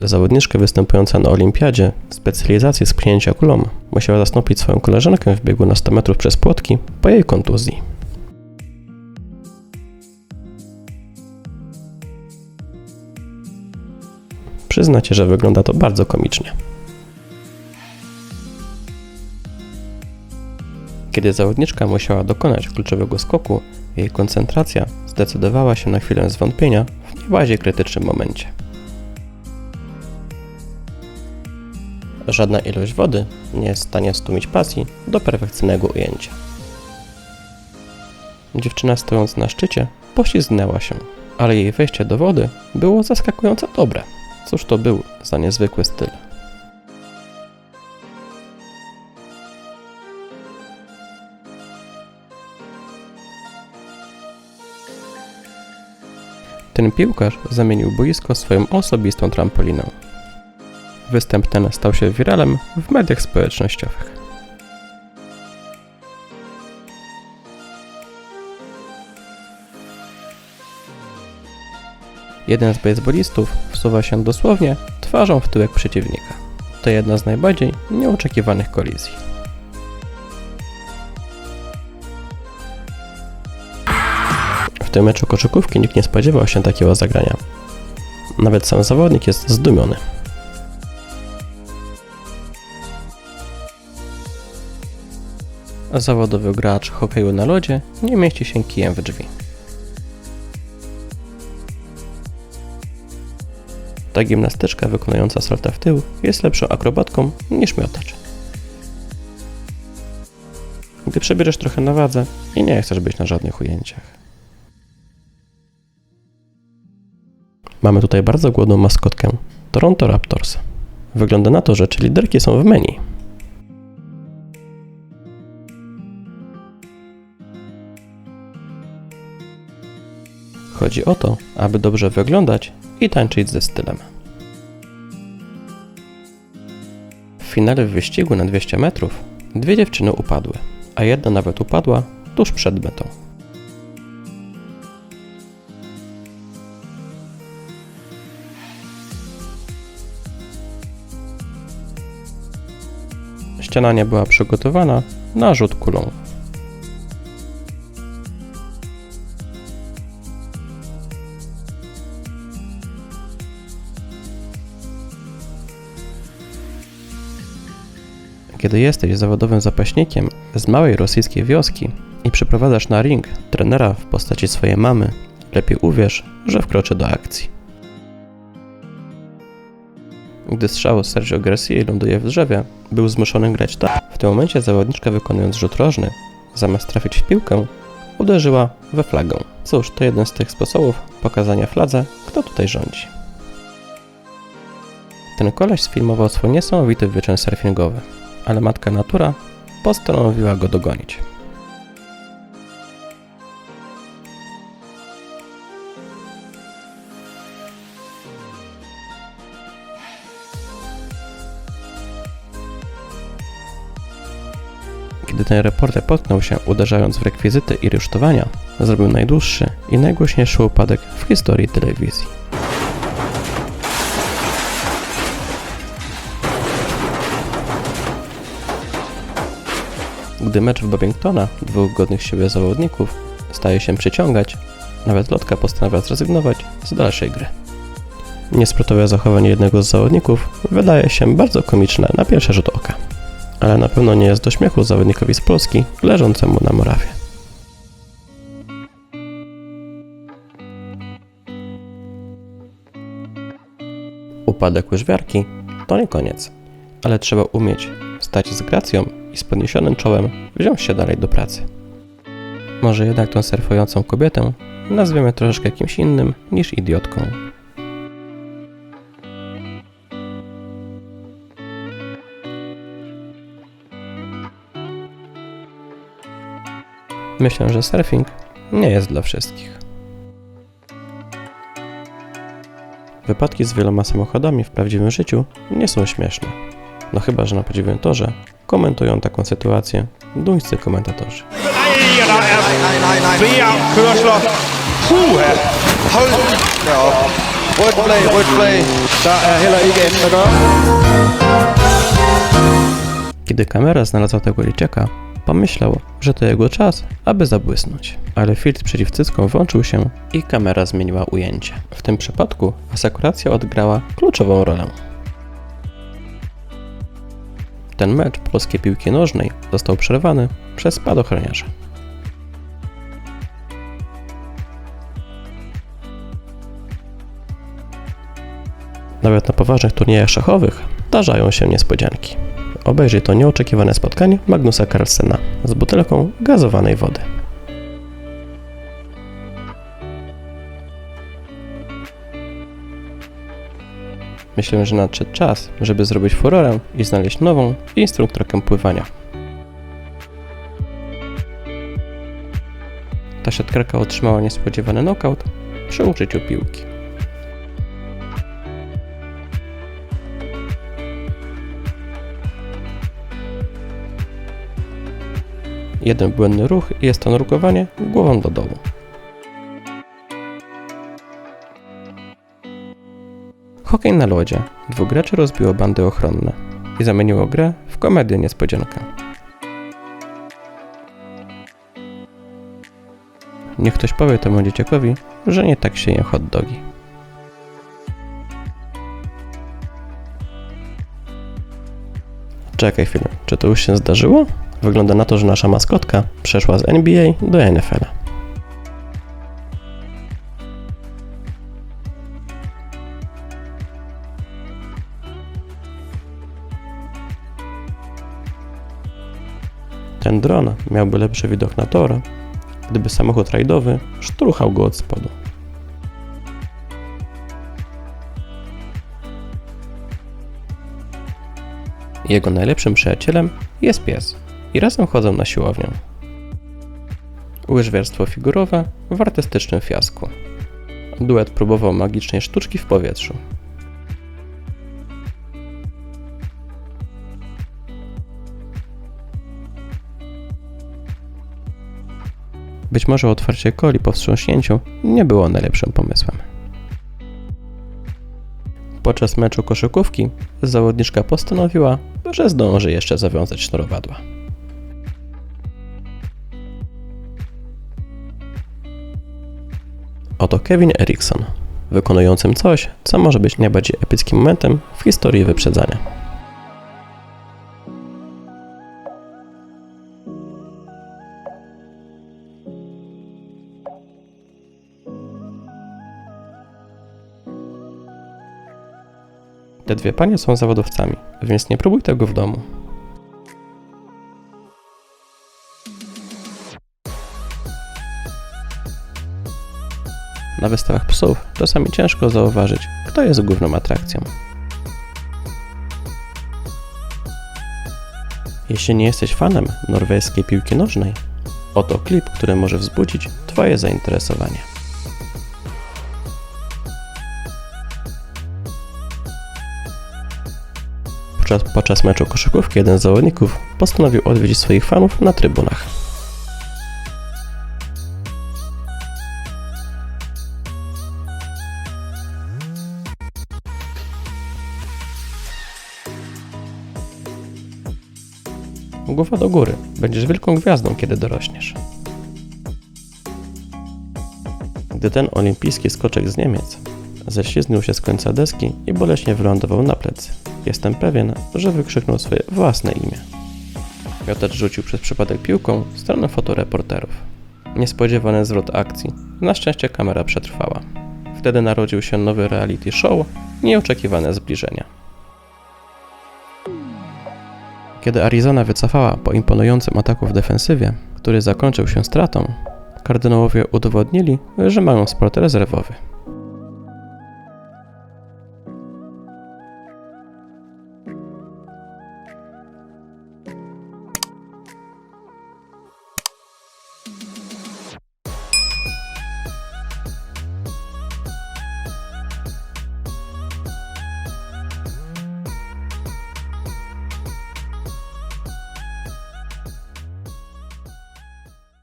Zawodniczka występująca na olimpiadzie w specjalizacji z pchnięcia kulą musiała zastąpić swoją koleżankę w biegu na 100 metrów przez płotki po jej kontuzji. Przyznacie, że wygląda to bardzo komicznie. Kiedy zawodniczka musiała dokonać kluczowego skoku, jej koncentracja zdecydowała się na chwilę zwątpienia w najbardziej krytycznym momencie. Żadna ilość wody nie jest w stanie stłumić pasji do perfekcyjnego ujęcia. Dziewczyna stojąc na szczycie poślizgnęła się, ale jej wejście do wody było zaskakująco dobre. Cóż to był za niezwykły styl? Ten piłkarz zamienił boisko swoją osobistą trampolinę. Występ ten stał się wiralem w mediach społecznościowych. Jeden z bejsbolistów wsuwa się dosłownie twarzą w tyłek przeciwnika. To jedna z najbardziej nieoczekiwanych kolizji. W tym meczu koszykówki nikt nie spodziewał się takiego zagrania. Nawet sam zawodnik jest zdumiony. Zawodowy gracz hokeju na lodzie nie mieści się kijem w drzwi. Ta gimnastyczka wykonująca salta w tył jest lepszą akrobatką niż miotacz. Gdy przebierzesz trochę na wadze i nie chcesz być na żadnych ujęciach. Mamy tutaj bardzo głodną maskotkę Toronto Raptors. Wygląda na to, że czy liderki są w menu. Chodzi o to, aby dobrze wyglądać i tańczyć ze stylem. W finale w wyścigu na 200 metrów dwie dziewczyny upadły, a jedna nawet upadła tuż przed metą. Ściana nie była przygotowana na rzut kulą. Kiedy jesteś zawodowym zapaśnikiem z małej rosyjskiej wioski i przyprowadzasz na ring trenera w postaci swojej mamy, lepiej uwierz, że wkroczy do akcji. Gdy strzał Sergio Garcia ląduje w drzewie, był zmuszony grać tak. W tym momencie zawodniczka wykonując rzut rożny, zamiast trafić w piłkę, uderzyła we flagę. Cóż, to jeden z tych sposobów pokazania fladze, kto tutaj rządzi. Ten koleś sfilmował swój niesamowity wyczyn surfingowy, ale matka natura postanowiła go dogonić. Gdy ten reporter potknął się, uderzając w rekwizyty i rusztowania, zrobił najdłuższy i najgłośniejszy upadek w historii telewizji. Gdy mecz w Babingtona dwóch godnych siebie zawodników staje się przyciągać, nawet lotka postanawia zrezygnować z dalszej gry. Niesportowe zachowanie jednego z zawodników wydaje się bardzo komiczne na pierwszy rzut oka, ale na pewno nie jest do śmiechu zawodnikowi z Polski leżącemu na murawie. Upadek łyżwiarki to nie koniec, ale trzeba umieć stać z gracją z podniesionym czołem wziąć się dalej do pracy. Może jednak tą surfującą kobietę nazwiemy troszeczkę kimś innym niż idiotką. Myślę, że surfing nie jest dla wszystkich. Wypadki z wieloma samochodami w prawdziwym życiu nie są śmieszne. No chyba, że na podziwię torze komentują taką sytuację duńscy komentatorzy. Kiedy kamera znalazła tego dzieciaka, pomyślał, że to jego czas, aby zabłysnąć. Ale filtr przeciw cyckom włączył się i kamera zmieniła ujęcie. W tym przypadku asekuracja odgrała kluczową rolę. Ten mecz polskiej piłki nożnej został przerwany przez spadochroniarza. Nawet na poważnych turniejach szachowych zdarzają się niespodzianki. Obejrzyj to nieoczekiwane spotkanie Magnusa Carlsena z butelką gazowanej wody. Myślę, że nadszedł czas, żeby zrobić furorę i znaleźć nową instruktorkę pływania. Ta siatkarka otrzymała niespodziewany knockout przy użyciu piłki. Jeden błędny ruch jest to nurkowanie głową do dołu. Hokej na lodzie. Dwóch graczy rozbiło bandy ochronne i zamieniło grę w komedię niespodziankę. Niech ktoś powie temu dzieciakowi, że nie tak się je hot dogi. Czekaj chwilę, czy to już się zdarzyło? Wygląda na to, że nasza maskotka przeszła z NBA do NFL. Ten dron miałby lepszy widok na tor, gdyby samochód rajdowy szturchał go od spodu. Jego najlepszym przyjacielem jest pies i razem chodzą na siłownię. Łyżwiarstwo figurowe w artystycznym fiasku. Duet próbował magicznej sztuczki w powietrzu. Być może otwarcie coli po wstrząśnięciu nie było najlepszym pomysłem. Podczas meczu koszykówki zawodniczka postanowiła, że zdąży jeszcze zawiązać sznurowadła. Oto Kevin Eriksson, wykonującym coś, co może być najbardziej epickim momentem w historii wyprzedzania. Te dwie panie są zawodowcami, więc nie próbuj tego w domu. Na wystawach psów czasami ciężko zauważyć, kto jest główną atrakcją. Jeśli nie jesteś fanem norweskiej piłki nożnej, oto klip, który może wzbudzić Twoje zainteresowanie. Podczas, podczas meczu koszykówki jeden z zawodników postanowił odwiedzić swoich fanów na trybunach. Głowa do góry. Będziesz wielką gwiazdą, kiedy dorośniesz. Gdy ten olimpijski skoczek z Niemiec ześlizgnął się z końca deski i boleśnie wylądował na plecy, jestem pewien, że wykrzyknął swoje własne imię. Miotacz rzucił przez przypadek piłką w stronę fotoreporterów. Niespodziewany zwrot akcji. Na szczęście kamera przetrwała. Wtedy narodził się nowy reality show, nieoczekiwane zbliżenia. Kiedy Arizona wycofała po imponującym ataku w defensywie, który zakończył się stratą, kardynałowie udowodnili, że mają sport rezerwowy.